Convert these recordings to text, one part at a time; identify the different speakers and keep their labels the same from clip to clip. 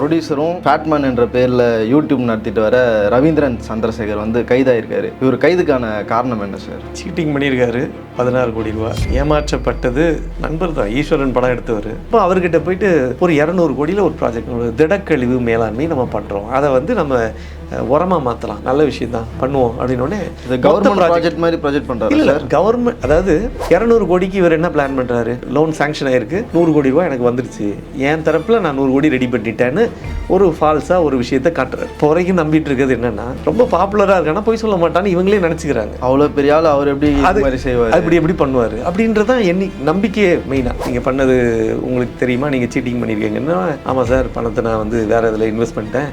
Speaker 1: ப்ரொடியூசரும் fatman என்ற பேரில் YouTube நடத்திட்டு வர ரவீந்திரன் சந்திரசேகர் வந்து கைதாயிருக்காரு. இவர் கைதுக்கான காரணம் என்ன சார்
Speaker 2: சீட்டிங் பண்ணியிருக்காரு. பதினாறு கோடி ரூபா ஏமாற்றப்பட்டது நண்பர் தான் ஈஸ்வரன் படம் எடுத்தவர். இப்போ அவர்கிட்ட போயிட்டு ஒரு இரநூறு கோடியில் ஒரு ப்ராஜெக்ட் ஒரு திடக்கழிவு மேலாண்மை நம்ம பண்ணுறோம் அதை வந்து நம்ம அஹ், உரமா மாற்றலாம் நல்ல விஷயம் தான் பண்ணுவோம். அப்படின்னோடனே
Speaker 1: கவர்மெண்ட் ப்ராஜெக்ட் மாதிரி ப்ராஜெக்ட் பண்ணுறாரு
Speaker 2: இல்லை கவர்மெண்ட் அதாவது இரநூறு கோடிக்கு இவர் என்ன பிளான் பண்ணுறாரு லோன் சாங்ஷன் ஆயிருக்கு. நூறு கோடி ரூபாய் எனக்கு வந்துருச்சு. என் தரப்பில் நான் நூறு கோடி ரெடி பண்ணிட்டேன்னு ஒரு ஃபால்ஸாக ஒரு விஷயத்தை காட்டுறாரு. இப்போ வரைக்கும் நம்பிட்டு இருக்கிறது என்னன்னா ரொம்ப பாப்புலராக இருக்கானா போய் சொல்ல மாட்டான்னு இவங்களே நினச்சிக்கிறாங்க.
Speaker 1: அவ்வளோ பெரிய ஆள் அவர் எப்படி இது மாதிரி செய்வார்?
Speaker 2: அப்படி எப்படி பண்ணுவார்? அப்படின்றதான் எண்ணி நம்பிக்கையே மெயினாக நீங்கள் பண்ணது உங்களுக்கு தெரியுமா? நீங்கள் சீட்டிங் பண்ணியிருக்கீங்கன்னா ஆமாம் சார் பணத்தை நான் வந்து வேறு இதில் இன்வெஸ்ட் பண்ணிட்டேன்.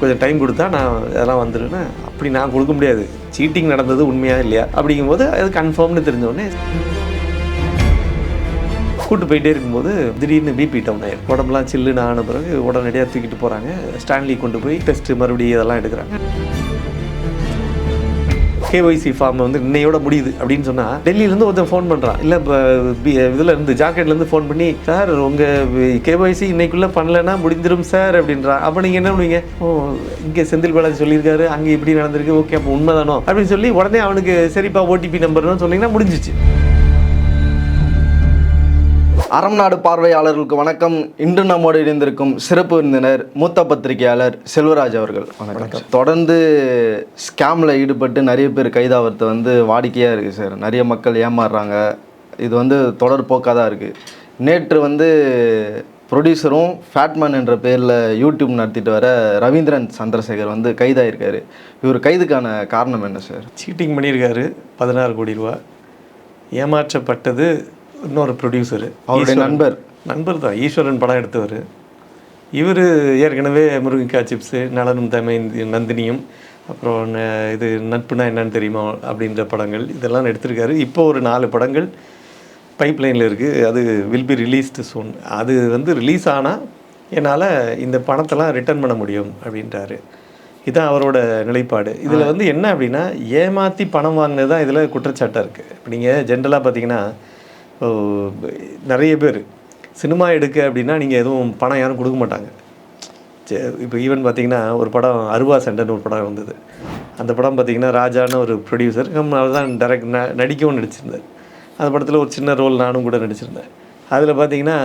Speaker 2: கொஞ்சம் டைம் கொடுத்தா நான் இதெல்லாம் வந்துடுன்னு அப்படி நான் கொடுக்க முடியாது. சீட்டிங் நடந்தது உண்மையா இல்லையா? அப்படிங்கும்போது அது கன்ஃபார்ம்னு தெரிஞ்சோடனே கூட்டு போயிட்டே இருக்கும்போது திடீர்னு பிபி டவுன் ஆயிடும் உடம்புலாம் சில்லுன்னு ஆன பிறகு உடனடியாக தூக்கிட்டு போகிறாங்க ஸ்டான்லி கொண்டு போய் டெஸ்ட்டு மறுபடியும் இதெல்லாம் எடுக்கிறாங்க. கேஒய்சி ஃபார்ம் வந்து இன்னையோட முடியுது அப்படின்னு சொன்னால் டெல்லியிலேருந்து ஒருத்தன் ஃபோன் பண்ணுறான் இல்லை இப்போ இதில் இருந்து ஜாக்கெட்லேருந்து ஃபோன் பண்ணி சார் உங்கள் கேஒய்சி இன்னைக்குள்ளே பண்ணலைன்னா முடிஞ்சிடும் சார் அப்படின்றான் அப்போ நீங்கள் என்ன பண்ணுவீங்க? ஓ இங்கே செந்தில் பாலாஜி சொல்லியிருக்காரு அங்கே இப்படி நடந்திருக்கு ஓகே அப்போ உண்மைதானோ? அப்படின்னு சொல்லி உடனே அவனுக்கு சரிப்பா ஓடிபி நம்பர்னு சொன்னீங்கன்னா முடிஞ்சிச்சு.
Speaker 1: அறம் நாடு பார்வையாளர்களுக்கு வணக்கம். இன்று நம்மோடு இணைந்திருக்கும் சிறப்பு விருந்தினர் மூத்த பத்திரிகையாளர் செல்வராஜ் அவர்கள். வணக்கம். தொடர்ந்து ஸ்கேமில் ஈடுபட்டு நிறைய பேர் கைதாகிறது வந்து வாடிக்கையாக இருக்குது சார் நிறைய மக்கள் ஏமாறுறாங்க. இது வந்து தொடர் போக்காக தான் இருக்குது நேற்று வந்து ப்ரொடியூசரும் ஃபேட்மேன் என்ற பேரில் யூடியூப் நடத்திட்டு வர ரவீந்திரன் சந்திரசேகர் வந்து கைதாயிருக்காரு. இவர் கைதுக்கான காரணம் என்ன சார்
Speaker 2: சீட்டிங் பண்ணியிருக்காரு. பதினாறு கோடி ரூபா ஏமாற்றப்பட்டது இன்னொரு ப்ரொடியூசரு
Speaker 1: அவருடைய நண்பர்.
Speaker 2: நண்பர் தான் ஈஸ்வரன் படம் எடுத்தவர். இவர் ஏற்கனவே முருங்கைக்காய் சிப்ஸு நலனும் தமை நந்தினியும் அப்புறம் இது நட்புனா என்னன்னு தெரியுமா அப்படின்ற படங்கள் இதெல்லாம் எடுத்திருக்காரு. இப்போ ஒரு நாலு படங்கள் பைப்லைனில் இருக்குது அது வில் பி ரிலீஸ்டு சூன் அது வந்து ரிலீஸ் ஆனால் என்னால் இந்த பணத்தெல்லாம் ரிட்டர்ன் பண்ண முடியும் அப்படின்றாரு. இதுதான் அவரோட நிலைப்பாடு. இதில் வந்து என்ன அப்படின்னா ஏமாற்றி பணம் வாங்கினது தான் இதில் குற்றச்சாட்டாக இருக்குது இப்போ நீங்கள் ஜென்ரலாக பார்த்தீங்கன்னா நிறைய பேர். சினிமா எடுக்க அப்படின்னா நீங்கள் எதுவும் பணம் யாரும் கொடுக்க மாட்டாங்க. இப்போ ஈவன் பார்த்தீங்கன்னா ஒரு படம் அருவா சண்டைன்னு ஒரு படம் வந்தது. அந்த படம் பார்த்தீங்கன்னா ராஜான்னு ஒரு ப்ரொடியூசர் அவர் தான் டேரக்ட் ந நடிக்கவும் நடிச்சிருந்தார். அந்த படத்தில் ஒரு சின்ன ரோல் நானும் கூட நடிச்சிருந்தேன். அதில் பார்த்தீங்கன்னா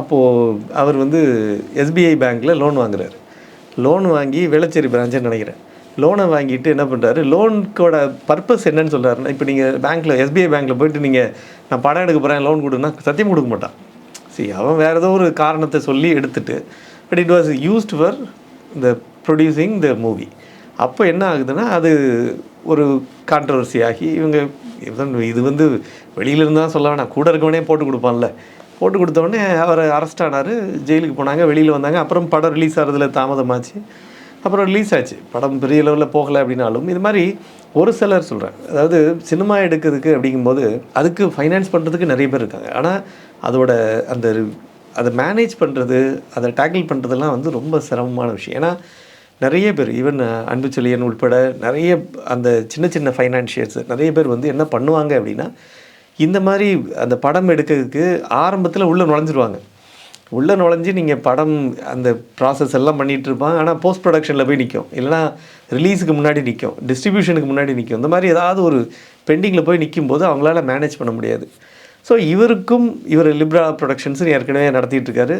Speaker 2: அப்போது அவர் வந்து எஸ்பிஐ பேங்க்கில் லோன் வாங்குறாரு. லோன் வாங்கி வேளச்சேரி பிரான்ச்சுன்னு நினைக்கிறேன். லோனை வாங்கிட்டு என்ன பண்ணுறாரு லோனுக்கோட பர்பஸ் என்னன்னு சொல்கிறாருன்னா இப்போ நீங்கள் பேங்க்கில் எஸ்பிஐ பேங்க்கில் போயிட்டு நீங்கள் நான் படம் எடுக்க போகிறேன் லோன் கொடுன்னா சத்தியம் கொடுக்க மாட்டான். சரி அவன் வேறு ஏதோ ஒரு காரணத்தை சொல்லி எடுத்துட்டு but it was used for the producing the movie அப்போ என்ன ஆகுதுன்னா அது ஒரு கான்ட்ரவர்சி ஆகி இவங்க இதுதான் இது வந்து வெளியில இருந்து தான் சொல்ல வேணாம் கூட இருக்கவனே போட்டு கொடுப்பான்ல. போட்டு கொடுத்தவொடனே அவர் அரெஸ்ட் ஆனார் ஜெயிலுக்கு போனாங்க வெளியில் வந்தாங்க அப்புறம் படம் ரிலீஸ் ஆகிறதுல தாமதமாச்சு. அப்புறம் ரிலீஸ் ஆச்சு. படம் பெரிய லெவலில் போகலை அப்படின்னாலும் இது மாதிரி ஒரு சிலர் சொல்கிறேன் அதாவது சினிமா எடுக்கிறதுக்கு அப்படிங்கும்போது அதுக்கு ஃபைனான்ஸ் பண்ணுறதுக்கு நிறைய பேர் இருக்காங்க. ஆனால் அதோட அந்த அதை மேனேஜ் பண்ணுறது அதை டேக்கிள் பண்ணுறதுலாம் வந்து ரொம்ப சிரமமான விஷயம். ஏன்னா நிறைய பேர் ஈவன் அன்புச்செழியன் உட்பட நிறைய அந்த சின்ன சின்ன ஃபைனான்ஷியர்ஸ் நிறைய பேர் வந்து என்ன பண்ணுவாங்க அப்படின்னா இந்த மாதிரி அந்த படம் எடுக்கிறதுக்கு ஆரம்பத்தில் உள்ளே நுழைஞ்சிருவாங்க. உள்ளே நுழைஞ்சு நீங்கள் படம் அந்த ப்ராசஸ் எல்லாம் பண்ணிகிட்டு இருப்பாங்க. ஆனால் போஸ்ட் ப்ரொடக்ஷனில் போய் நிற்கும் இல்லைனா ரிலீஸுக்கு முன்னாடி நிற்கும் டிஸ்ட்ரிபியூஷனுக்கு முன்னாடி நிற்கும் இந்த மாதிரி ஏதாவது ஒரு பெண்டிங்கில் போய் நிற்கும் போது அவங்களால மேனேஜ் பண்ண முடியாது. ஸோ இவருக்கும் இவர் லிப்ரா ப்ரொடக்ஷன்ஸ் ஏற்கனவே நடத்திட்டு இருக்காரு.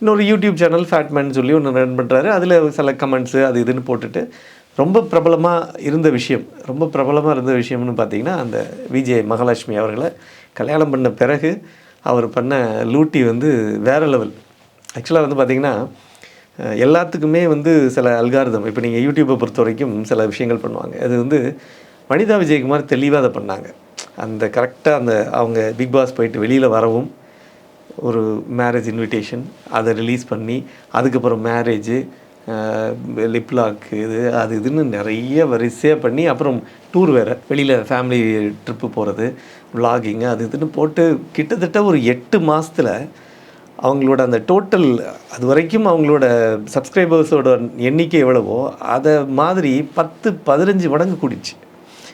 Speaker 2: இன்னொரு யூடியூப் சேனல் ஃபேட்மேன் சொல்லி ஒன்று ரன் பண்ணுறாரு அதில் சில கமெண்ட்ஸு அது இதுன்னு போட்டுட்டு ரொம்ப பிரபலமாக இருந்த விஷயம் ரொம்ப பிரபலமாக இருந்த விஷயம்னு பார்த்தீங்கன்னா அந்த விஜய் மகாலட்சுமி அவர்களை கல்யாணம் பண்ண பிறகு அவர் பண்ண லூட்டி வந்து வேறு லெவல் ஆக்சுவலாக வந்து பார்த்திங்கன்னா எல்லாத்துக்குமே வந்து சில அல்காரதம் இப்போ நீங்கள் யூடியூப்பை பொறுத்த வரைக்கும் சில விஷயங்கள் பண்ணுவாங்க. அது வந்து வனிதா விஜயகுமார் தெளிவாக அதை பண்ணாங்க. அந்த கரெக்டாக அந்த அவங்க பிக் பாஸ் போயிட்டு வெளியில் வரவும் ஒரு மேரேஜ் இன்விடேஷன் அதை ரிலீஸ் பண்ணி அதுக்கப்புறம் மேரேஜு லிப்லாக் இது அது இதுன்னு நிறைய வரிசையாக பண்ணி அப்புறம் டூர் வேறு. வெளியில் ஃபேமிலி ட்ரிப்பு போகிறது vlogging அது இதுன்னு போட்டு கிட்டத்தட்ட ஒரு எட்டு மாதத்தில் அவங்களோட அந்த டோட்டல் அது வரைக்கும் அவங்களோட சப்ஸ்கிரைபர்ஸோட எண்ணிக்கை எவ்வளவோ அதை மாதிரி பத்து பதினஞ்சு மடங்கு கூடிச்சு.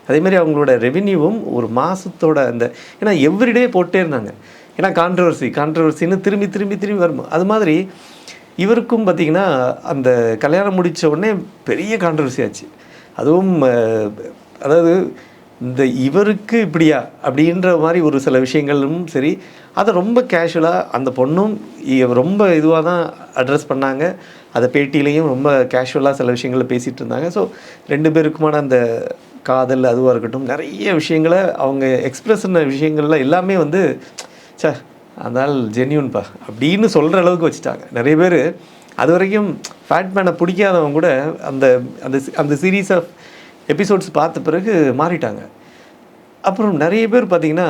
Speaker 2: அதே மாதிரி அவங்களோட ரெவின்யூவும் ஒரு மாதத்தோட அந்த ஏன்னா எவ்ரிடே போட்டே இருந்தாங்க. ஏன்னா கான்ட்ரவர்சி கான்ட்ரவர்சின்னு திரும்பி திரும்பி திரும்பி வரும்? அது மாதிரி இவருக்கும் பார்த்திங்கன்னா அந்த கல்யாணம் முடித்த உடனே பெரிய கான்ட்ரவர்சி ஆச்சு. அதுவும் அதாவது இந்த இவருக்கு இப்படியா? அப்படின்ற மாதிரி ஒரு சில விஷயங்களும் சரி அதை ரொம்ப கேஷுவலாக அந்த பொண்ணும் ரொம்ப இதுவாக தான் அட்ரஸ் பண்ணாங்க. அதை பேட்டியிலையும் ரொம்ப கேஷுவலாக சில விஷயங்களை பேசிகிட்டு இருந்தாங்க. ஸோ ரெண்டு பேருக்குமான அந்த காதல் அதுவாக இருக்கட்டும் நிறைய விஷயங்களை அவங்க எக்ஸ்பிரஸ் பண்ண எல்லாமே வந்து சார் அதனால் ஜென்யூன்பா அப்படின்னு சொல்கிற அளவுக்கு வச்சுட்டாங்க. நிறைய பேர் அது வரைக்கும் ஃபேட் மேனை பிடிக்காதவங்க கூட அந்த அந்த அந்த சீரீஸ் ஆஃப் எபிசோட்ஸ் பார்த்த பிறகு மாறிட்டாங்க. அப்புறம் நிறைய பேர் பார்த்திங்கன்னா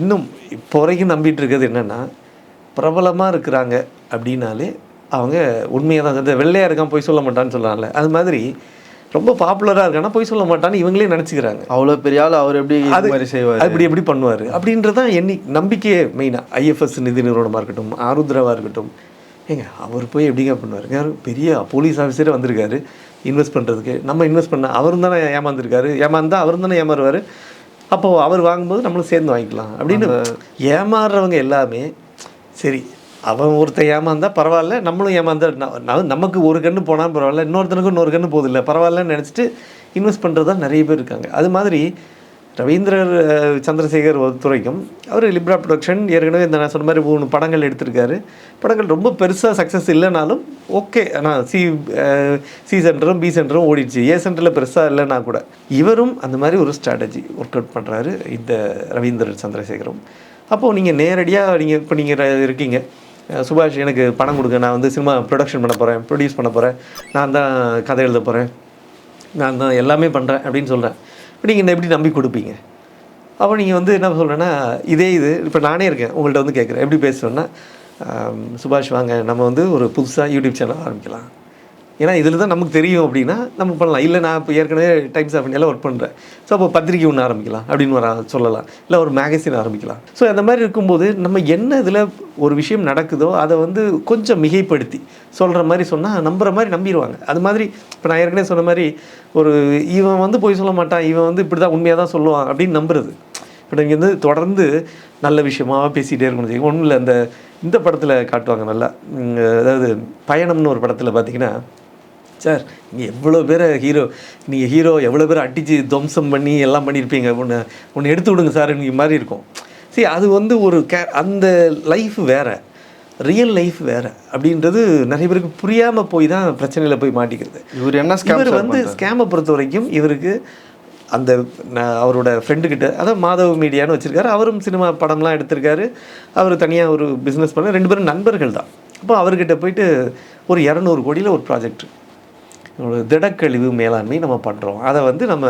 Speaker 2: இன்னும் இப்போ வரைக்கும் நம்பிட்டு இருக்கிறது என்னென்னா பிரபலமாக இருக்கிறாங்க அப்படின்னாலே அவங்க உண்மையாக தான் இந்த வெள்ளையாக இருக்கான் போய் சொல்ல மாட்டான்னு சொல்கிறாங்கல்ல அது மாதிரி ரொம்ப பாப்புலராக இருக்கானா போய் சொல்ல மாட்டான்னு இவங்களே நினச்சிக்கிறாங்க.
Speaker 1: அவ்வளோ பெரிய ஆள் அவர் எப்படி இது மாதிரி செய்வார்?
Speaker 2: அப்படி எப்படி பண்ணுவார்? அப்படின்றது தான் எண்ணி நம்பிக்கையே மெயினாக ஐஎஃப்எஸ் நிதி நிறுவனமாக இருக்கட்டும் ஆருத்ராவாக இருக்கட்டும். ஏங்க அவர் போய் எப்படிங்க பண்ணுவார்? யார்? பெரிய போலீஸ் ஆஃபீஸரே வந்திருக்காரு. இன்வெஸ்ட் பண்ணுறதுக்கு நம்ம இன்வெஸ்ட் பண்ண அவர் தானே ஏமாந்துருக்காரு. ஏமாந்தா அவர் தானே ஏமாறுவார். அப்போது அவர் வாங்கும்போது நம்மளும் சேர்ந்து வாங்கிக்கலாம். அப்படின்னு ஏமாறுறவங்க எல்லாமே சரி அவன் ஒருத்தன் ஏமாந்தா பரவாயில்ல நம்மளும் ஏமாந்தா நமக்கு ஒரு கண்ணு போனால் பரவாயில்ல இன்னொருத்தனுக்கு இன்னொரு கண்ணு போதில்லை பரவாயில்லன்னு நினச்சிட்டு இன்வெஸ்ட் பண்ணுறது தான் நிறைய பேர் இருக்காங்க. அது மாதிரி ரவீந்திரர் சந்திரசேகர் துறைக்கும் அவர் லிப்ரா ப்ரொடக்ஷன் ஏற்கனவே இந்த நான் சொன்ன மாதிரி மூணு படங்கள் எடுத்திருக்காரு. படங்கள் ரொம்ப பெருசாக சக்ஸஸ் இல்லைனாலும் ஓகே ஆனால் சி சி சென்டரும் பி சென்டரும் ஓடிடுச்சு. ஏ சென்டரில் பெருசாக இல்லைன்னா கூட. இவரும் அந்த மாதிரி ஒரு ஸ்ட்ராட்டஜி ஒர்க் அவுட் பண்ணுறாரு இந்த ரவீந்திரன் சந்திரசேகரும். அப்போது நீங்கள் நேரடியாக நீங்கள் இப்போ நீங்கள் இருக்கீங்க. சுபாஷ் எனக்கு பணம் கொடுங்க. நான் வந்து சினிமா ப்ரொடக்ஷன் பண்ண போகிறேன் ப்ரொடியூஸ் பண்ண போகிறேன் நான் தான் கதை எழுத போகிறேன் நான் தான் எல்லாமே பண்ணுறேன் அப்படின்னு சொல்கிறேன் இப்போ நீங்கள் எப்படி நம்பி கொடுப்பீங்க? அப்போ நீங்கள் வந்து என்ன சொல்கிறேன்னா இதே இது. இப்போ நானே இருக்கேன் உங்கள்கிட்ட வந்து கேட்குறேன். எப்படி பேசுகிறேன்னா சுபாஷ் வாங்க. நம்ம வந்து ஒரு புதுசாக யூடியூப் சேனல் ஆரம்பிக்கலாம். ஏன்னா இதில் தான் நமக்கு தெரியும் அப்படின்னா நம்ம பண்ணலாம். இல்லை நான் இப்போ ஏற்கனவே டைம்ஸ் ஆஃப் இந்தியாவில் ஒர்க் பண்ணுறேன் ஸோ அப்போ பத்திரிக்கை ஒன்று ஆரம்பிக்கலாம் அப்படின்னு வர சொல்லலாம். இல்லை ஒரு மேகசின் ஆரம்பிக்கலாம். ஸோ அந்த மாதிரி இருக்கும்போது நம்ம என்ன இதில் ஒரு விஷயம் நடக்குதோ அதை வந்து கொஞ்சம் மிகைப்படுத்தி சொல்கிற மாதிரி சொன்னால் நம்புற மாதிரி நம்பிடுவாங்க. அது மாதிரி இப்போ நான் ஏற்கனவே சொன்ன மாதிரி ஒரு இவன் வந்து போய் சொல்ல மாட்டான் இவன் வந்து இப்படி தான் உண்மையாக தான் சொல்லுவான் அப்படின்னு நம்புறது. இப்போ நீங்கள் வந்து தொடர்ந்து நல்ல விஷயமாக பேசிகிட்டே இருக்கணும். ஒன்றும் இல்லை அந்த இந்த படத்தில் காட்டுவாங்க நல்லா. அதாவது பயணம்னு ஒரு படத்தில் பார்த்தீங்கன்னா சார் நீங்கள் எவ்வளோ பேரை ஹீரோ நீங்கள் ஹீரோ எவ்வளோ பேரை அடித்து துவம்சம் பண்ணி எல்லாம் பண்ணியிருப்பீங்க. ஒன்று ஒன்று எடுத்து விடுங்க சார் இந்த மாதிரி இருக்கும். சரி அது வந்து ஒரு கே அந்த லைஃப் வேற. ரியல் லைஃப் வேற. அப்படின்றது நிறைய பேருக்கு புரியாமல் போய் தான் பிரச்சனையில் போய் மாட்டிக்கிறது.
Speaker 1: இவர் என்ன ஸ்கேம்
Speaker 2: இவர் வந்து ஸ்கேமை பொறுத்த வரைக்கும் இவருக்கு அந்த ந- அவரோட ஃப்ரெண்டு கிட்ட அதான் மாதவ மீடியான்னு வச்சிருக்காரு. அவரும் சினிமா படம்லாம் எடுத்திருக்காரு. அவர் தனியாக ஒரு பிஸ்னஸ் பண்ண ரெண்டு பேரும் நண்பர்கள் தான். அப்போ அவர்கிட்ட போயிட்டு ஒரு இரநூறு கோடியில் ஒரு ப்ராஜெக்ட் ஒரு திடக்கழிவு மேலாண்மை நம்ம பண்ணுறோம் அதை வந்து நம்ம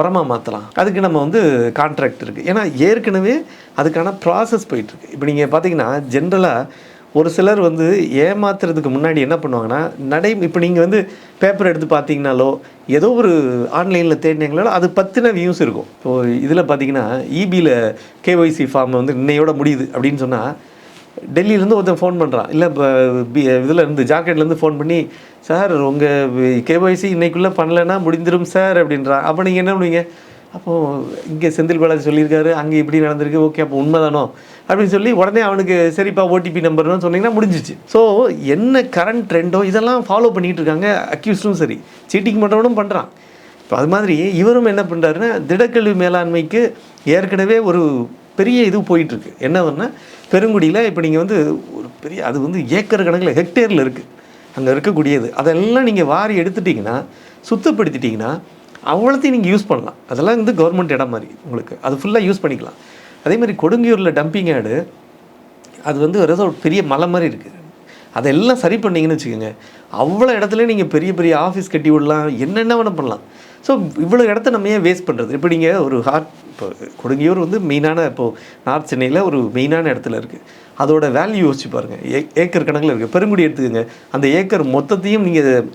Speaker 2: உரமாக மாற்றலாம் அதுக்கு நம்ம வந்து கான்ட்ராக்ட் இருக்குது ஏன்னா ஏற்கனவே அதுக்கான ப்ராசஸ் போயிட்டுருக்கு. இப்போ நீங்கள் பார்த்தீங்கன்னா ஜென்ரலாக ஒரு சிலர் வந்து ஏமாத்துறதுக்கு முன்னாடி என்ன பண்ணுவாங்கன்னா நடை இப்போ நீங்கள் வந்து பேப்பர் எடுத்து பார்த்தீங்கனாலோ ஏதோ ஒரு ஆன்லைனில் தேடினீங்களோ அது பற்றின வியூஸ் இருக்கும். இப்போது இதில் பார்த்தீங்கன்னா இபியில் கேஒய்சி ஃபார்ம் வந்து இன்னையோட முடியுது அப்படின்னு சொன்னால் டெல்லியிலேருந்து ஒருத்தன் ஃபோன் பண்ணுறான் இல்லை இப்போ இதில் இருந்து ஜாக்கெட்லேருந்து ஃபோன் பண்ணி சார் உங்கள் கேஒய்சி இன்னைக்குள்ளே பண்ணலைன்னா முடிஞ்சிடும் சார் அப்படின்றான் அப்போ நீங்கள் என்ன பண்ணுவீங்க? அப்போது இங்கே செந்தில் பாலாஜி சொல்லியிருக்காரு அங்கே இப்படி நடந்திருக்கு ஓகே அப்போ உண்மைதானோ? அப்படின்னு சொல்லி உடனே அவனுக்கு சரிப்பா ஓடிபி நம்பர்னு சொன்னீங்கன்னா முடிஞ்சிச்சு. ஸோ என்ன கரண்ட் ட்ரெண்டோ இதெல்லாம் ஃபாலோ பண்ணிகிட்டு இருக்காங்க அக்யூஸ்டும் சரி. சீட்டிங் பண்ணுறவனும் பண்ணுறான் இப்போ அது மாதிரி இவரும் என்ன பண்ணுறாருன்னா திடக்கழிவு மேலாண்மைக்கு ஏற்கனவே ஒரு பெரிய இது போயிட்டுருக்கு. என்னதுன்னா பெருங்குடியில் இப்போ நீங்கள் வந்து ஒரு பெரிய அது வந்து ஏக்கர் கணக்கில் ஹெக்டேரில் இருக்குது அங்கே இருக்கக்கூடியது. அதெல்லாம் நீங்கள் வாரி எடுத்துட்டிங்கன்னா சுத்தப்படுத்திட்டிங்கன்னா அவ்வளோத்தையும் நீங்கள் யூஸ் பண்ணலாம். அதெல்லாம் வந்து கவர்மெண்ட் இடம் மாதிரி உங்களுக்கு. அது ஃபுல்லாக யூஸ் பண்ணிக்கலாம். அதே மாதிரி கொடுங்கியூரில் டம்பிங் ஆடு அது வந்து ஒரு பெரிய மலை மாதிரி இருக்குது அதெல்லாம் சரி பண்ணீங்கன்னு வச்சுக்கோங்க. அவ்வளோ இடத்துல நீங்கள் பெரிய பெரிய ஆஃபீஸ் கட்டி விடலாம். என்னென்ன வேணால் பண்ணலாம். ஸோ இவ்வளோ இடத்த நம்ம ஏன் வேஸ்ட் பண்ணுறது இப்போ நீங்கள் ஒரு ஹார்ட் இப்போ கொடுங்கியூர் வந்து மெயினான இப்போது நார்த் சென்னையில் ஒரு மெயினான இடத்துல இருக்குது அதோட வேல்யூ யோசிச்சு பாருங்கள் ஏ ஏக்கர் கணக்கில் இருக்குது பெருங்குடி எடுத்துக்கோங்க. அந்த ஏக்கர் மொத்தத்தையும் நீங்கள்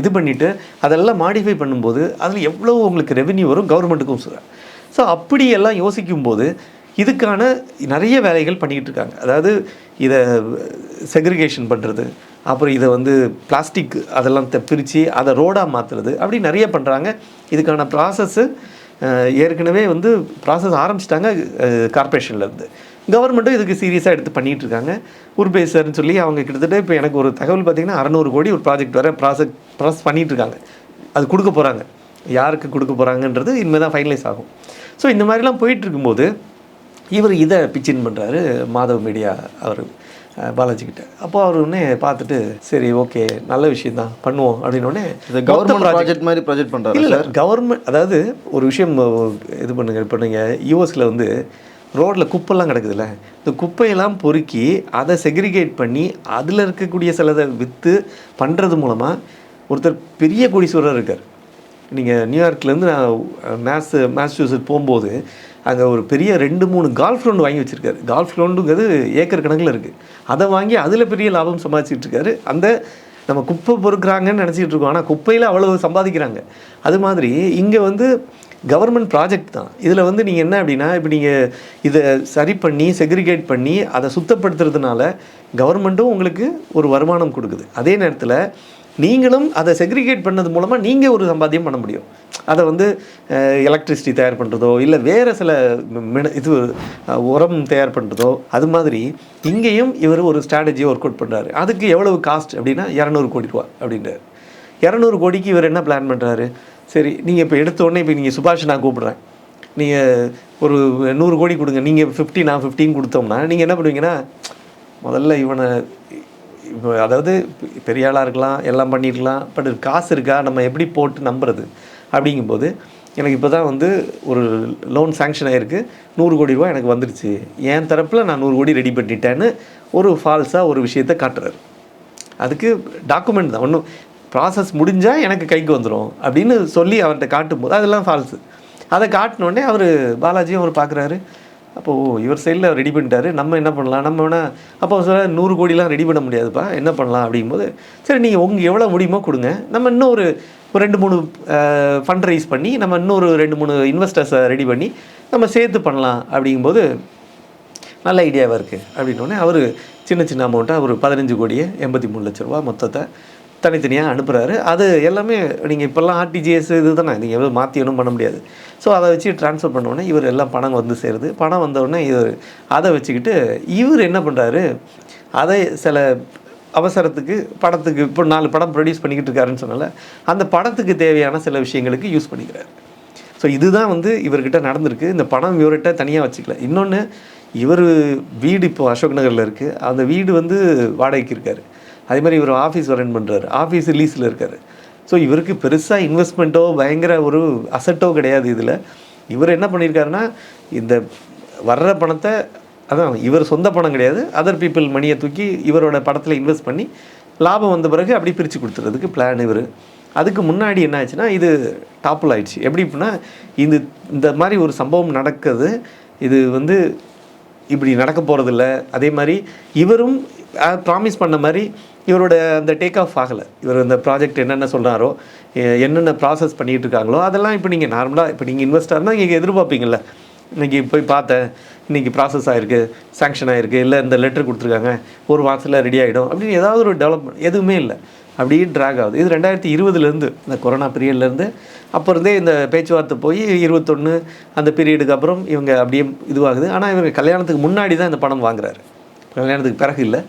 Speaker 2: இது பண்ணிவிட்டு அதெல்லாம் மாடிஃபை பண்ணும்போது அதில் எவ்வளோ உங்களுக்கு ரெவென்யூ வரும்? கவர்மெண்ட்டுக்கும் சொல்கிறேன் ஸோ அப்படியெல்லாம் யோசிக்கும்போது இதுக்கான நிறைய வேலைகள் பண்ணிக்கிட்டு இருக்காங்க. அதாவது இதை செக்ரிகேஷன் பண்ணுறது அப்புறம் இதை வந்து பிளாஸ்டிக் அதெல்லாம் த- பிரித்து அதை ரோடாக மாற்றுறது அப்படி நிறைய பண்ணுறாங்க இதுக்கான ப்ராசஸ்ஸு ஏற்கனவே வந்து ப்ராசஸ் ஆரம்பிச்சிட்டாங்க கார்ப்பரேஷன்லேருந்து கவர்மெண்ட்டும் இதுக்கு சீரியஸாக எடுத்து பண்ணிகிட்டு இருக்காங்க. உருபேசர்னு சொல்லி அவங்க கிட்டத்தட்ட இப்போ எனக்கு ஒரு தகவல் பார்த்தீங்கன்னா அறநூறு கோடி ஒரு ப்ராஜெக்ட் வர ப்ராசஸ் ப்ராசஸ் பண்ணிகிட்ருக்காங்க இருக்காங்க. அது கொடுக்க போகிறாங்க யாருக்கு கொடுக்க போகிறாங்கன்றது இனிமேல் தான் ஃபைனலைஸ் ஆகும். ஸோ இந்த மாதிரிலாம் போயிட்டுருக்கும்போது இவர் இதை பிச்சின் பண்ணுறாரு மாதவ் மீடியா அவர். பாலாஜி கிட்ட அப்போ அவர் உடனே பார்த்துட்டு சரி ஓகே நல்ல விஷயம் தான் பண்ணுவோம் அப்படின்னு உடனே
Speaker 1: இது கவர்மெண்ட் ப்ராஜெக்ட் மாதிரி ப்ராஜெக்ட் பண்ணுறாரு
Speaker 2: இல்லை கவர்மெண்ட் அதாவது ஒரு விஷயம் இது பண்ணுங்க இப்போ நீங்கள் யூஎஸில் வந்து ரோட்டில் குப்பைலாம் கிடக்குதுல்ல இந்த குப்பையெல்லாம் பொறுக்கி அதை செக்ரிகேட் பண்ணி அதில் இருக்கக்கூடிய சிலதை விற்று பண்ணுறது மூலமாக ஒருத்தர் பெரிய கோடீஸ்வரர் இருக்கார். நீங்கள் நியூயார்க்லேருந்து நான் மேத்ஸ் மேத்ஸ்டியூசட் போகும்போது அங்கே ஒரு பெரிய ரெண்டு மூணு கால்ஃப் லோன் வாங்கி வச்சுருக்காரு. கால்ஃப் ரவுண்டுங்கிறது ஏக்கர் கணக்கில் இருக்குது அதை வாங்கி அதில் பெரிய லாபம் சம்பாதிச்சிட்டு இருக்காரு. அந்த நம்ம குப்பை பொறுக்கிறாங்கன்னு நினச்சிட்டு இருக்கோம். ஆனால் குப்பையில் அவ்வளவு சம்பாதிக்கிறாங்க. அது மாதிரி இங்கே வந்து கவர்மெண்ட் ப்ராஜெக்ட் தான். இதில் வந்து நீங்கள் என்ன அப்படின்னா இப்போ நீங்கள் இதை சரி பண்ணி செக்ரிகேட் பண்ணி அதை சுத்தப்படுத்துறதுனால கவர்மெண்ட்டும் உங்களுக்கு ஒரு வருமானம் கொடுக்குது. அதே நேரத்தில் நீங்களும் அதை செக்ரிகேட் பண்ணது மூலமாக நீங்கள் ஒரு சம்பாத்தியம் பண்ண முடியும். அதை வந்து எலக்ட்ரிசிட்டி தயார் பண்ணுறதோ இல்லை வேறு சில மின இது உரம் தயார் பண்ணுறதோ அது மாதிரி இங்கேயும் இவர் ஒரு ஸ்ட்ராட்டஜியை ஒர்க் அவுட் பண்ணுறாரு அதுக்கு எவ்வளவு காஸ்ட் அப்படின்னா இரநூறு கோடி ரூபா அப்படின்றாரு. இரநூறு கோடிக்கு இவர் என்ன பிளான் பண்ணுறாரு சரி நீங்கள் இப்போ எடுத்தோடனே இப்போ நீங்கள் சுபாஷ் நான் கூப்பிட்றேன். நீங்கள் ஒரு நூறு கோடி கொடுங்க. நீங்கள் ஃபிஃப்டி நான் ஃபிஃப்டின் கொடுத்தோம்னா நீங்கள் என்ன பண்ணுவீங்கன்னா முதல்ல இவனை இப்போ அதாவது பெரியாளாக பெரிய ஆளாக இருக்கலாம் எல்லாம் பண்ணியிருக்கலாம் பட் காசு இருக்கா? நம்ம எப்படி போட்டு நம்புறது? அப்படிங்கும்போது எனக்கு இப்போ தான் வந்து ஒரு லோன் சாங்ஷன் ஆகிருக்கு நூறு கோடி ரூபா எனக்கு வந்துருச்சு. என் தரப்பில் நான் நூறு கோடி ரெடி பண்ணிட்டேன்னு ஒரு ஃபால்ஸாக ஒரு விஷயத்த காட்டுறாரு. அதுக்கு டாக்குமெண்ட் தான். ஒன்றும் ப்ராசஸ் முடிஞ்சால் எனக்கு கைக்கு வந்துடும் அப்படின்னு சொல்லி அவர்கிட்ட காட்டும்போது அதெல்லாம் ஃபால்ஸு அதை காட்டினோடனே அவர் பாலாஜியும் அவர் பார்க்குறாரு. அப்போது இவர் சைடில் ரெடி பண்ணிட்டாரு. நம்ம என்ன பண்ணலாம்? நம்ம வேணால் அப்போ சொல்ல நூறு கோடிலாம் ரெடி பண்ண முடியாதுப்பா. என்ன பண்ணலாம்? அப்படிங்கும்போது சரி நீங்கள் உங்கள் எவ்வளோ முடியுமோ கொடுங்க. நம்ம இன்னும் ஒரு ஒரு ரெண்டு மூணு ஃபண்ட் ரைஸ் பண்ணி நம்ம இன்னொரு ரெண்டு மூணு இன்வெஸ்டர்ஸை ரெடி பண்ணி நம்ம சேர்த்து பண்ணலாம். அப்படிங்கும்போது நல்ல ஐடியாவாக இருக்குது அப்படின்னோடனே அவர் சின்ன சின்ன அமௌண்ட்டாக ஒரு பதினஞ்சு கோடியே எண்பத்தி மூணு லட்ச ரூபா மொத்தத்தை தனித்தனியாக அனுப்புகிறாரு அது எல்லாமே நீங்கள் இப்போல்லாம் ஆர்டிஜிஎஸ் இது தானே? நீங்கள் எவ்வளோ மாற்றி ஒன்றும் பண்ண முடியாது. ஸோ அதை வச்சு ட்ரான்ஸ்ஃபர் பண்ணோடனே இவர் எல்லாம் பணம் வந்து சேருது. பணம் வந்தோடனே இவர் அதை வச்சுக்கிட்டு இவர் என்ன பண்ணுறாரு அதை சில அவசரத்துக்கு படத்துக்கு இப்போ நாலு படம் ப்ரொடியூஸ் பண்ணிக்கிட்டு இருக்காருன்னு சொன்னால அந்த படத்துக்கு தேவையான சில விஷயங்களுக்கு யூஸ் பண்ணிக்கிறார். ஸோ இதுதான் வந்து இவர்கிட்ட நடந்திருக்கு. இந்த பணம் இவர்கிட்ட தனியாக வச்சுக்கல. இன்னொன்று இவர் வீடு இப்போ அசோக் நகரில் இருக்குது அந்த வீடு வந்து வாடகைக்கு இருக்கார். அதே மாதிரி இவர் ஆஃபீஸ் ரன் பண்ணுறாரு ஆஃபீஸ் லீஸில் இருக்கார். ஸோ இவருக்கு பெருசாக இன்வெஸ்ட்மெண்ட்டோ பயங்கர ஒரு அசட்டோ கிடையாது இதில். இவர் என்ன பண்ணியிருக்காருன்னா இந்த வர்ற பணத்தை அதான் இவர் சொந்த பணம் கிடையாது. அதர் பீப்புள் மணியை தூக்கி இவரோட படத்தில் இன்வெஸ்ட் பண்ணி லாபம் வந்த பிறகு அப்படி பிரித்து கொடுத்துறதுக்கு பிளான் இவர். அதுக்கு முன்னாடி என்ன ஆச்சுன்னா இது டாப்பில் ஆயிடுச்சு. எப்படி இப்படின்னா இந்த இந்த மாதிரி ஒரு சம்பவம் நடக்குது. இது வந்து இப்படி நடக்க போகிறதில்ல அதே மாதிரி இவரும் ப்ராமிஸ் பண்ண மாதிரி இவரோட அந்த டேக் ஆஃப் ஆகலை. இவர் இந்த ப்ராஜெக்ட் என்னென்ன சொல்கிறாரோ என்னென்ன ப்ராசஸ் பண்ணிகிட்டு இருக்காங்களோ அதெல்லாம் இப்போ நீங்கள் நார்மலாக இப்போ நீங்கள் இன்வெஸ்டர்னால் நீங்கள் எதிர்பார்ப்பீங்கள இன்றைக்கி போய் பார்த்தேன் இன்றைக்கி ப்ராசஸ் ஆகிருக்கு சாங்ஷன் ஆகிருக்கு இல்லை இந்த லெட்டர் கொடுத்துருக்காங்க ஒரு மாதத்தில் ரெடி ஆகிடும் அப்படின்னு ஏதாவது ஒரு டெவலப்மெண்ட் எதுவுமே இல்லை. அப்படியே ட்ராக் ஆகுது. இது ரெண்டாயிரத்தி இருபதுலேருந்து இந்த கொரோனா பீரியட்லேருந்து அப்போ இருந்தே இந்த பேச்சுவார்த்தை போய் இருபத்தொன்று அந்த பீரியடுக்கு அப்புறம் இவங்க அப்படியே இதுவாகுது. ஆனால் இவங்க கல்யாணத்துக்கு முன்னாடி தான் இந்த பணம் வாங்குறாரு. கல்யாணத்துக்கு பிறகு இல்லை.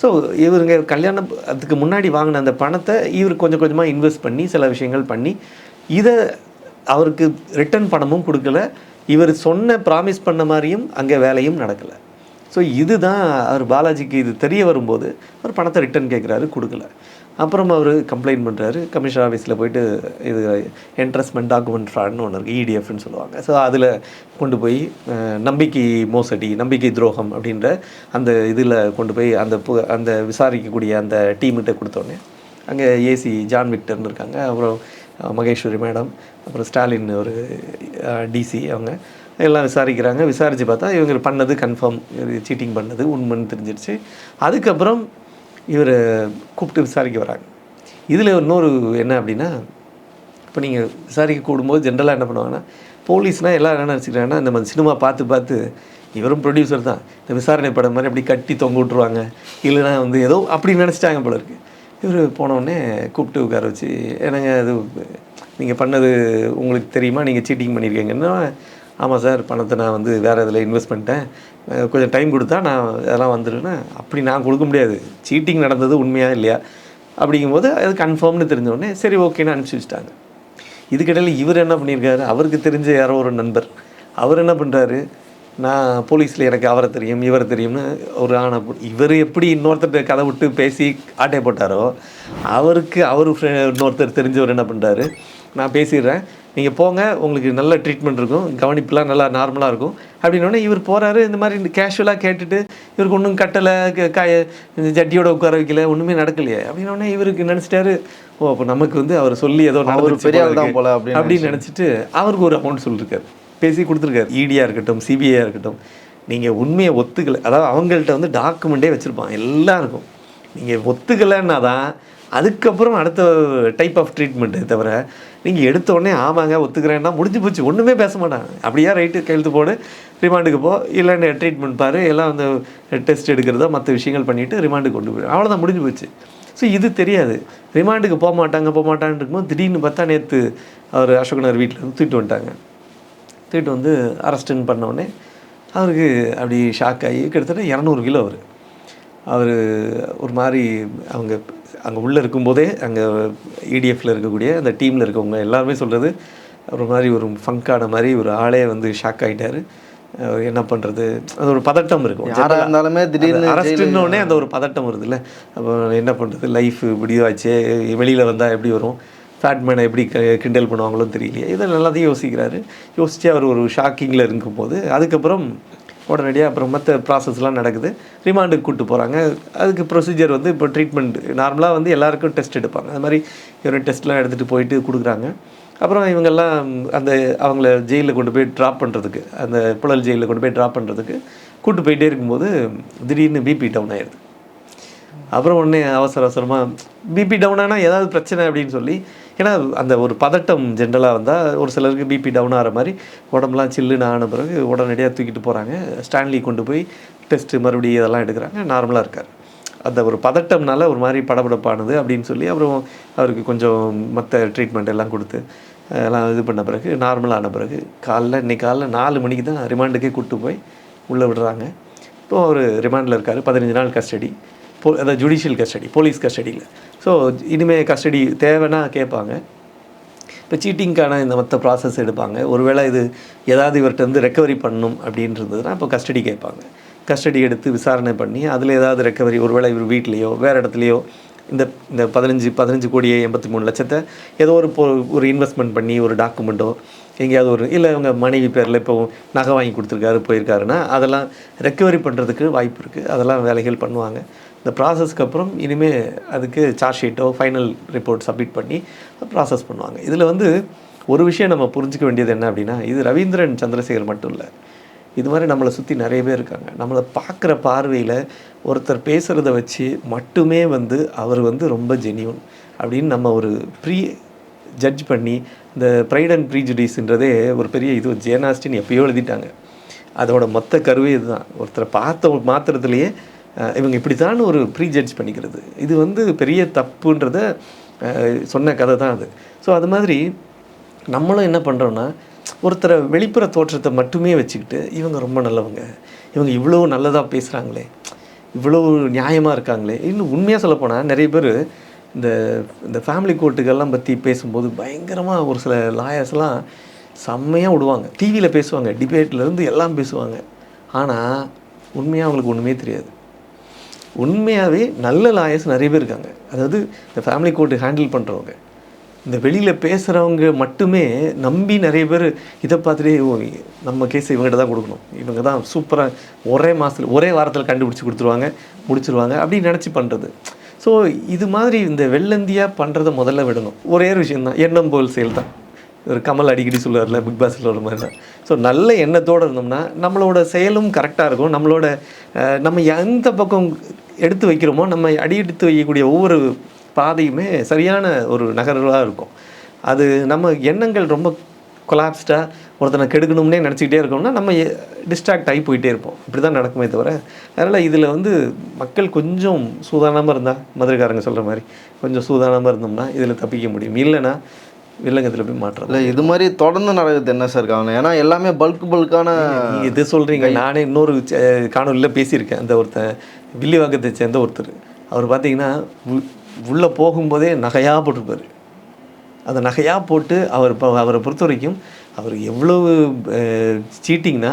Speaker 2: ஸோ இவருங்க கல்யாணம் அதுக்கு முன்னாடி வாங்கின அந்த பணத்தை இவர் கொஞ்சம் கொஞ்சமாக இன்வெஸ்ட் பண்ணி சில விஷயங்கள் பண்ணி இதை அவருக்கு ரிட்டர்ன் பணமும் கொடுக்கல. இவர் சொன்ன ப்ராமிஸ் பண்ண மாதிரியும் அங்கே வேலையும் நடக்கலை. ஸோ இதுதான் அவர் பாலாஜிக்கு இது தெரிய வரும்போது அவர் பணத்தை ரிட்டர்ன் கேட்குறாரு கொடுக்கல. அப்புறம் அவர் கம்ப்ளைண்ட் பண்ணுறாரு கமிஷனர் ஆஃபீஸில் போயிட்டு இது என்ட்ரஸ்மெண்ட் டாக்குமெண்ட் ஃப்ராட்னு ஒன்று இருக்குது இடிஎஃப்னு சொல்லுவாங்க. ஸோ அதில் கொண்டு போய் நம்பிக்கை மோசடி நம்பிக்கை துரோகம் அப்படின்ற அந்த இதில் கொண்டு போய் அந்த பு அந்த விசாரிக்கக்கூடிய அந்த டீம்கிட்ட கொடுத்தோடனே அங்கே ஏசி ஜான் விக்டர்னு இருக்காங்க. அப்புறம் மகேஸ்வரி மேடம் அப்புறம் ஸ்டாலின் ஒரு டிசி அவங்க எல்லாம் விசாரிக்கிறாங்க. விசாரித்து பார்த்தா இவங்க பண்ணது கன்ஃபார்ம் சீட்டிங் பண்ணது உண்மைன்னு தெரிஞ்சிருச்சு. அதுக்கப்புறம் இவர் கூப்பிட்டு விசாரிக்க வராங்க. இதில் இன்னொரு என்ன அப்படின்னா இப்போ நீங்கள் விசாரிக்க கூடும்போது ஜென்ரலாக என்ன பண்ணுவாங்கன்னா போலீஸ்னால் எல்லாம் என்ன நினச்சிக்கிறாங்கன்னா இந்த மாதிரி சினிமா பார்த்து பார்த்து இவரும் ப்ரொடியூசர் தான். இந்த விசாரணை படம் மாதிரி அப்படி கட்டி தொங்க விட்ருவாங்க இல்லைன்னா வந்து ஏதோ அப்படி நினச்சிட்டாங்க போல இருக்குது இவர் போனவுடனே கூப்பிட்டு உட்கார வச்சு என்னங்க அது நீங்கள் பண்ணது உங்களுக்கு தெரியுமா? நீங்கள் சீட்டிங் பண்ணியிருக்கீங்கன்னா. ஆமாம் சார் பணத்தை நான் வந்து வேறு இதில் இன்வெஸ்ட் பண்ணிட்டேன். கொஞ்சம் டைம் கொடுத்தா நான் அதெல்லாம் வந்துடுன்னு அப்படி நான் கொடுக்க முடியாது. சீட்டிங் நடந்தது உண்மையாக இல்லையா? அப்படிங்கும்போது அது கன்ஃபார்ம்னு தெரிஞ்சோடனே சரி ஓகேன்னு அனுப்பிச்சி வச்சிட்டாங்க. இதுக்கிடையில் இவர் என்ன பண்ணியிருக்காரு? அவருக்கு தெரிஞ்ச யாரோ ஒரு நண்பர். அவர் என்ன பண்ணுறாரு நான் போலீஸில் எனக்கு அவரை தெரியும் இவரை தெரியும்னு ஒரு ஆணை இவர் எப்படி இன்னொருத்தர்கிட்ட கதை விட்டு பேசி ஆட்டை போட்டாரோ அவருக்கு அவர் இன்னொருத்தர் தெரிஞ்சவர் என்ன பண்ணுறாரு நான் பேசிடுறேன். நீங்கள் போங்க உங்களுக்கு நல்ல ட்ரீட்மெண்ட் இருக்கும். கவனிப்புலாம் நல்லா நார்மலாக இருக்கும். அப்படின்னோடனே இவர் போகிறாரு இந்த மாதிரி கேஷுவலாக கேட்டுட்டு இவருக்கு ஒன்றும் கட்டலை காய இந்த ஜட்டியோட உட்கார வைக்கல ஒன்றுமே நடக்கலையே. அப்படின்னோடனே இவருக்கு நினச்சிட்டாரு ஓ அப்போ நமக்கு வந்து அவர் சொல்லி ஏதோ நடந்துருச்சு
Speaker 1: பெரிய தான். போல அப்படின்னு
Speaker 2: அப்படின்னு நினச்சிட்டு அவருக்கு ஒரு அமௌண்ட் சொல்லியிருக்காரு பேசி கொடுத்துருக்காரு. இடியாக இருக்கட்டும் சிபிஐயாக இருக்கட்டும். நீங்கள் உண்மையை ஒத்துக்கலை. அதாவது அவங்கள்ட்ட வந்து டாக்குமெண்ட்டே வச்சுருப்பான். எல்லாம் இருக்கும் நீங்கள் ஒத்துக்கலைன்னா தான் அதுக்கப்புறம் அடுத்த டைப் ஆஃப் ட்ரீட்மெண்ட்டே தவிர நீங்கள் எடுத்த உடனே ஆமாங்க ஒத்துக்கிறேன்னா முடிஞ்சு போச்சு. ஒன்றுமே பேச மாட்டாங்க. அப்படியா ரைட்டு கையெழுத்து போடு. ரிமாண்டுக்கு போ இல்லைன்னு ட்ரீட்மெண்ட் பாரு எல்லாம் வந்து டெஸ்ட் எடுக்கிறதோ மற்ற விஷயங்கள் பண்ணிவிட்டு ரிமாண்டுக்கு கொண்டு போயிடும் அவ்வளோதான் முடிஞ்சு போச்சு. ஸோ இது தெரியாது. ரிமாண்டுக்கு போக மாட்டாங்க போக மாட்டான்னு இருக்கும்போது திடீர்னு பார்த்தா நேற்று அவர் அசோகனர் வீட்டில் இருந்து தூக்கிட்டு வந்துட்டாங்க. தூக்கிட்டு வந்து அரெஸ்ட்டுன்னு பண்ண அவருக்கு அப்படி ஷாக் ஆகி கிட்டத்தட்ட இரநூறு கிலோ அவர். அவர் ஒரு மாதிரி அவங்க அங்கே உள்ளே இருக்கும்போதே அங்கே இடிஎஃப்பில் இருக்கக்கூடிய அந்த டீமில் இருக்கவங்க எல்லாருமே சொல்கிறது ஒரு மாதிரி ஒரு ஃபங்கான மாதிரி ஒரு ஆளே வந்து ஷாக் ஆகிட்டார் என்ன பண்ணுறது அது ஒரு பதட்டம் இருக்கும்.
Speaker 1: யாரா இருந்தாலுமே திடீர்னு
Speaker 2: அரெஸ்ட்னு உடனே அந்த ஒரு பதட்டம் வருதுல்ல. அப்போ என்ன பண்ணுறது லைஃப் இப்படியாச்சே வெளியில் வந்தால் எப்படி வரும்? ஃபேட்மேனை எப்படி கிண்டல் பண்ணுவாங்களோ தெரியலையே. இதை எல்லாத்தையும் யோசிக்கிறாரு. யோசித்து அவர் ஒரு ஷாக்கிங்கில் இருக்கும்போது அதுக்கப்புறம் உடனடியாக அப்புறம் மற்ற ப்ராசஸ்லாம் நடக்குது. ரிமாண்டுக்கு கூப்பிட்டு போகிறாங்க அதுக்கு ப்ரொசீஜர் வந்து இப்போ ட்ரீட்மெண்ட் நார்மலாக வந்து எல்லாருக்கும் டெஸ்ட் எடுப்பாங்க. அது மாதிரி இவர் டெஸ்ட்லாம் எடுத்துகிட்டு போயிட்டு கொடுக்குறாங்க. அப்புறம் இவங்கெல்லாம் அந்த அவங்கள ஜெயிலில் கொண்டு போய் ட்ராப் பண்ணுறதுக்கு அந்த புழல் ஜெயிலில் கொண்டு போய் ட்ராப் பண்ணுறதுக்கு கூப்பிட்டு போயிட்டே இருக்கும்போது திடீர்னு பிபி டவுன் ஆயிடுது அப்புறம் உடனே அவசர அவசரமாக பிபி டவுன் ஆனால் ஏதாவது பிரச்சனை அப்படின்னு சொல்லி ஏன்னா அந்த ஒரு பதட்டம் ஜென்ரலாக வந்தால் ஒரு சிலருக்கு பிபி டவுன் ஆகிற மாதிரி உடம்புலாம் சில்லுன்னு ஆன பிறகு உடனடியாக தூக்கிட்டு போகிறாங்க ஸ்டான்லி கொண்டு போய் டெஸ்ட்டு மறுபடியும் இதெல்லாம் எடுக்கிறாங்க. நார்மலாக இருக்கார். அந்த ஒரு பதட்டம்னால ஒரு மாதிரி படபடப்பானது அப்படின்னு சொல்லி அப்புறம் அவருக்கு கொஞ்சம் மற்ற ட்ரீட்மெண்ட் எல்லாம் கொடுத்து எல்லாம் இது பண்ண பிறகு நார்மலான பிறகு காலைல இன்றைக்கி காலைல நாலு மணிக்கு தான் ரிமாண்டுக்கே கூப்பிட்டு போய் உள்ளே விடுறாங்க. இப்போ அவர் ரிமாண்டில் இருக்கார் பதினஞ்சு நாள் கஸ்டடி போ அதாவது ஜுடிஷியல் கஸ்டடி போலீஸ் கஸ்டடியில் ஸோ இனிமேல் கஸ்டடி தேவைன்னா கேட்பாங்க. இப்போ சீட்டிங்க்கான இந்த மற்ற ப்ராசஸ் எடுப்பாங்க. ஒருவேளை இது ஏதாவது இவர்கிட்ட இருந்து ரெக்கவரி பண்ணணும் அப்படின்றதுனா இப்போ கஸ்டடி கேட்பாங்க. கஸ்டடி எடுத்து விசாரணை பண்ணி அதில் ஏதாவது ரெக்கவரி ஒருவேளை இவர் வீட்லேயோ வேறு இடத்துலையோ இந்த இந்த பதினஞ்சு பதினஞ்சு கோடியே எண்பத்தி மூணு லட்சத்தை ஏதோ ஒரு ஒரு இன்வெஸ்ட்மெண்ட் பண்ணி ஒரு டாக்குமெண்ட்டோ எங்கேயாவது ஒரு இல்லை இவங்க மனைவி பேரில் இப்போ நகை வாங்கி கொடுத்துருக்காரு போயிருக்காருன்னா அதெல்லாம் ரெக்கவரி பண்ணுறதுக்கு வாய்ப்பு இருக்குது அதெல்லாம் வேலைகள் பண்ணுவாங்க. இந்த ப்ராசஸ்க்கு அப்புறம் இனிமேல் அதுக்கு சார்ஜ் ஷீட்டோ ஃபைனல் ரிப்போர்ட் சப்மிட் பண்ணி ப்ராசஸ் பண்ணுவாங்க. இதில் வந்து ஒரு விஷயம் நம்ம புரிஞ்சுக்க வேண்டியது என்ன அப்படின்னா இது ரவீந்திரன் சந்திரசேகர் மட்டும் இல்லை. இது மாதிரி நம்மளை சுற்றி நிறைய பேர் இருக்காங்க. நம்மளை பார்க்குற பார்வையில் ஒருத்தர் பேசுகிறத வச்சு மட்டுமே வந்து அவர் வந்து ரொம்ப ஜெனியூன் அப்படின்னு நம்ம ஒரு ப்ரீ ஜட்ஜ் பண்ணி இந்த ப்ரைட் அண்ட் ப்ரீஜுடிஸ்ன்றதே ஒரு பெரிய இது. ஜேனாஸ்டின்னு எப்பயோ எழுதிட்டாங்க. அதோட மொத்த கருவே இதுதான். ஒருத்தரை பார்த்த மாத்திரத்துலேயே இவங்க இப்படித்தான் ஒரு ப்ரீ ஜட்ஜ் பண்ணிக்கிறது. இது வந்து பெரிய தப்புன்றத சொன்ன கதை தான் அது. ஸோ அது மாதிரி நம்மளும் என்ன பண்ணுறோன்னா ஒருத்தரை வெளிப்புற தோற்றத்தை மட்டுமே வச்சுக்கிட்டு இவங்க ரொம்ப நல்லவங்க. இவங்க இவ்வளோ நல்லதாக பேசுகிறாங்களே இவ்வளோ நியாயமாக இருக்காங்களே. இன்னும் உண்மையாக சொல்லப்போனால் நிறைய பேர் இந்த இந்த ஃபேமிலி கோர்ட்டுகள்லாம் பற்றி பேசும்போது பயங்கரமாக ஒரு சில லாயர்ஸ்லாம் செம்மையாக விடுவாங்க. டிவியில் பேசுவாங்க டிபேட்லேருந்து எல்லாம் பேசுவாங்க. ஆனால் உண்மையாக அவங்களுக்கு ஒன்றுமே தெரியாது. உண்மையாகவே நல்ல லாயர்ஸ் நிறைய பேர் இருக்காங்க. அதாவது இந்த ஃபேமிலி கோர்ட்டு ஹேண்டில் பண்ணுறவங்க இந்த வெளியில் பேசுகிறவங்க மட்டுமே நம்பி நிறைய பேர் இதை பார்த்துட்டே நம்ம கேஸ் இவங்ககிட்ட தான் கொடுக்கணும். இவங்க தான் சூப்பராக ஒரே மாதத்தில் ஒரே வாரத்தில் கண்டுபிடிச்சி கொடுத்துருவாங்க முடிச்சிருவாங்க அப்படின்னு நினச்சி பண்ணுறது ஸோ இது மாதிரி இந்த வெள்ளந்தியாக பண்ணுறதை முதல்ல விடணும். ஒரே ஒரு விஷயந்தான் எண்ணம் போல் செயல் தான். ஒரு கமல் அடிக்கடி சொல்லுவார்ல பிக் பாஸில் ஒரு மாதிரி தான். ஸோ நல்ல எண்ணத்தோடு இருந்தோம்னா நம்மளோட செயலும் கரெக்டாக இருக்கும். நம்மளோட நம்ம எந்த பக்கம் எடுத்து வைக்கிறோமோ நம்ம அடியெடுத்து வைக்கக்கூடிய ஒவ்வொரு பாதையுமே சரியான ஒரு நகர்வாக இருக்கும். அது நம்ம எண்ணங்கள் ரொம்ப கொலாப்ஸ்டாக ஒருத்தனை கெடுக்கணும்னே நினச்சிக்கிட்டே இருக்கோம்னா நம்ம டிஸ்ட்ராக்ட் ஆகி போயிட்டே இருப்போம். இப்படி தான் நடக்குமே தவிர அதனால் இதில் வந்து மக்கள் கொஞ்சம் சூதானமாக இருந்தால் மதுரைக்காரங்க சொல்கிற மாதிரி கொஞ்சம் சூதானமாக இருந்தோம்னா இதில் தப்பிக்க முடியும். இல்லைன்னா வில்லங்கத்தில் போய் மாற்றம்
Speaker 1: இல்லை இது மாதிரி தொடர்ந்து நடக்குது என்ன சார் காரணம் ஏன்னா எல்லாமே பல்க் பல்கான
Speaker 2: நீங்க இது சொல்றீங்க. நானே இன்னொரு காணொளியில பேசியிருக்கேன். அந்த ஒருத்தன் வில்லிவாக்கத்தை சேர்ந்த ஒருத்தர். அவர் பார்த்தீங்கன்னா உள்ளே போகும்போதே நகையாக போட்டிருப்பார். அந்த நகையாக போட்டு அவர் அவரை பொறுத்த வரைக்கும் அவர் எவ்வளவு சீட்டிங்னா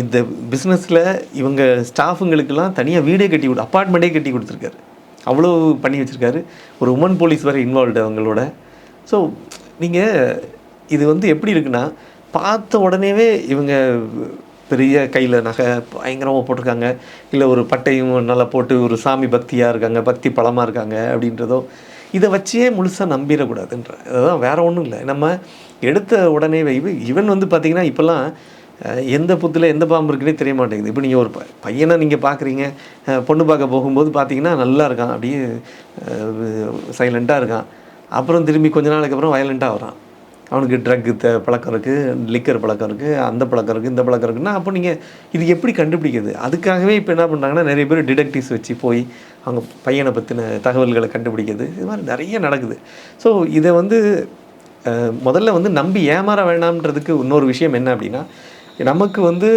Speaker 2: இந்த பிஸ்னஸில் இவங்க ஸ்டாஃபுங்களுக்கெல்லாம் தனியாக வீடே கட்டி கொடு அப்பார்ட்மெண்ட்டே கட்டி கொடுத்துருக்காரு. அவ்வளோ பண்ணி வச்சுருக்காரு. ஒரு உமன் போலீஸ் வேறு இன்வால்வ்டு அவங்களோட. ஸோ நீங்கள் இது வந்து எப்படி இருக்குன்னா பார்த்த உடனேவே இவங்க பெரிய கையில் நகை பயங்கரமாக போட்டிருக்காங்க. இல்லை ஒரு பட்டையும் நல்லா போட்டு ஒரு சாமி பக்தியாக இருக்காங்க பக்தி பழமாக இருக்காங்க அப்படின்றதோ இதை வச்சே முழுசாக நம்பிடக்கூடாதுன்ற. அதுதான் வேறு ஒன்றும் இல்லை. நம்ம எடுத்த உடனே வைவு இவன் வந்து பார்த்திங்கன்னா இப்போல்லாம் எந்த புத்தில் எந்த பாம்பு இருக்குன்னே தெரிய மாட்டேங்குது. இப்போ நீங்கள் ஒரு ப- பையனை நீங்கள் பார்க்குறீங்க பொண்ணு பார்க்க போகும்போது பார்த்தீங்கன்னா நல்லா இருக்கான். அப்படியே சைலண்ட்டாக இருக்கான். அப்புறம் திரும்பி கொஞ்ச நாளுக்கு அப்புறம் வயலண்ட்டாக வரான். அவனுக்கு ட்ரக்கு த பழக்கம் இருக்குது லிக்கர் பழக்கம் இருக்குது அந்த பழக்கம் இருக்குது இந்த பழக்கம் இருக்குன்னா அப்போ நீங்கள் இது எப்படி கண்டுபிடிக்கிறது? அதுக்காகவே இப்போ என்ன பண்ணுறாங்கன்னா நிறைய பேர் டிடெக்டிவ்ஸ் வச்சு போய் அவங்க பையனை பற்றின தகவல்களை கண்டுபிடிக்கிறது. இது மாதிரி நிறைய நடக்குது. ஸோ இதை வந்து முதல்ல வந்து நம்பி ஏமாற வேண்டாம்ன்றதுக்கு இன்னொரு விஷயம் என்ன அப்படின்னா நமக்கு வந்து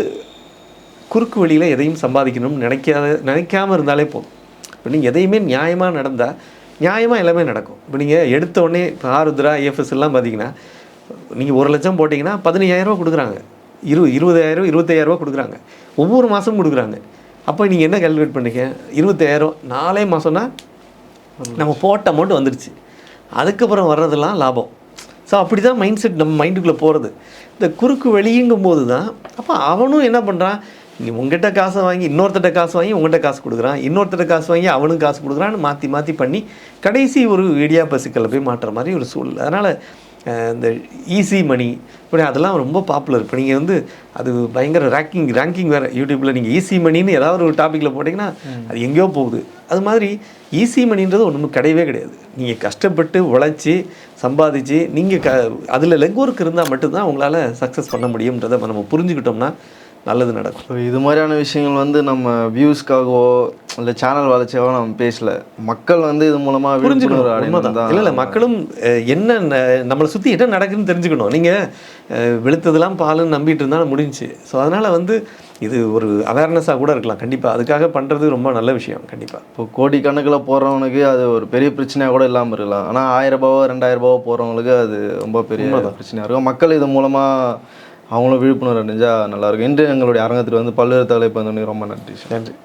Speaker 2: குறுக்கு வழியில் எதையும் சம்பாதிக்கணும்னு நினைக்காத நினைக்காம இருந்தாலே போதும். இப்போ நீங்கள் எதையுமே நியாயமாக நடந்தால் நியாயமாக எல்லாமே நடக்கும். இப்போ நீங்கள் எடுத்த உடனே இப்போ ஆருத்ரா ஏஎஃப்எஸ் எல்லாம் பார்த்தீங்கன்னா நீங்கள் ஒரு லட்சம் போட்டிங்கன்னா பதினையாயிரரூவா கொடுக்குறாங்க. இரு இருபதாயிரம் இருபத்தாயிரரூவா கொடுக்குறாங்க. ஒவ்வொரு மாதமும் கொடுக்குறாங்க. அப்போ நீங்கள் என்ன கால்குலேட் பண்ணிக்க இருபத்தாயிரம் நாலே மாதம்னா நம்ம போட்ட அமௌண்ட் வந்துடுச்சு அதுக்கப்புறம் வர்றதெல்லாம் லாபம். ஸோ அப்படி தான் மைண்ட் செட் நம்ம மைண்டுக்குள்ளே போகிறது இந்த குறுக்கு வெளியுங்கும் போது தான் அப்போ அவனும் என்ன பண்ணுறான் நீ உங்ககிட்ட காசை வாங்கி இன்னொருத்தட்ட காசு வாங்கி உங்கள்கிட்ட காசு கொடுக்குறான். இன்னொருத்தட்ட காசு வாங்கி அவனுக்கு காசு கொடுக்குறான்னு மாற்றி மாற்றி பண்ணி கடைசி ஒரு இடியாப்ப சிக்கலை போய் மாட்டுற மாதிரி ஒரு சூழல். அதனால் இந்த ஈஸி மணி இப்படி அதெல்லாம் ரொம்ப பாப்புலர் இப்போ நீங்கள் வந்து அது பயங்கர ரேங்கிங் ரேங்கிங் வேறு யூடியூப்பில் நீங்கள் ஈஸி மணின்னு ஏதாவது ஒரு டாப்பிக்கில் போட்டிங்கன்னா அது எங்கேயோ போகுது. அது மாதிரி ஈஸி மணின்றது ஒன்றும் கிடையவே கிடையாது. நீங்கள் கஷ்டப்பட்டு உழைச்சி சம்பாதிச்சு நீங்கள் க அதில் லெக் இருந்தால் மட்டும்தான் உங்களால் சக்ஸஸ் பண்ண முடியுன்றதை நம்ம புரிஞ்சுக்கிட்டோம்னா நல்லது நடக்கும்.
Speaker 1: இது மாதிரியான விஷயங்கள் வந்து நம்ம வியூஸ்க்காகவோ இல்லை சேனல் வளர்ச்சியாகவோ நம்ம பேசல. மக்கள் வந்து இது மூலமாக
Speaker 2: புரிஞ்சுக்கணும்.
Speaker 1: தான்.
Speaker 2: இல்லை இல்லை மக்களும் என்ன நம்மளை சுற்றி என்ன நடக்குதுன்னு தெரிஞ்சுக்கணும். நீங்கள் வெளுத்ததெல்லாம் பாலுன்னு நம்பிட்டு இருந்தாலும் முடிஞ்சுச்சு ஸோ அதனால் வந்து இது ஒரு அவேர்னஸாக கூட இருக்கலாம். கண்டிப்பாக அதுக்காக பண்ணுறது ரொம்ப நல்ல விஷயம். கண்டிப்பாக
Speaker 1: இப்போ கோடி கணக்கில் போகிறவனுக்கு அது ஒரு பெரிய பிரச்சனையாக கூட இல்லாமல் இருக்கலாம். ஆனால் ஆயிரம் ரூபாவோ ரெண்டாயிரம் ரூபாவோ போகிறவங்களுக்கு அது ரொம்ப பெரிய பிரச்சனையாக இருக்கும். மக்கள் இது மூலமாக அவங்களும் விழிப்புணர்வு அடைஞ்சால் நல்லாயிருக்கும் இன்று எங்களுடைய அரங்கத்தில் வந்து பல்வேறு தலைப்பு வந்து ரொம்ப நன்றி
Speaker 2: நன்றி.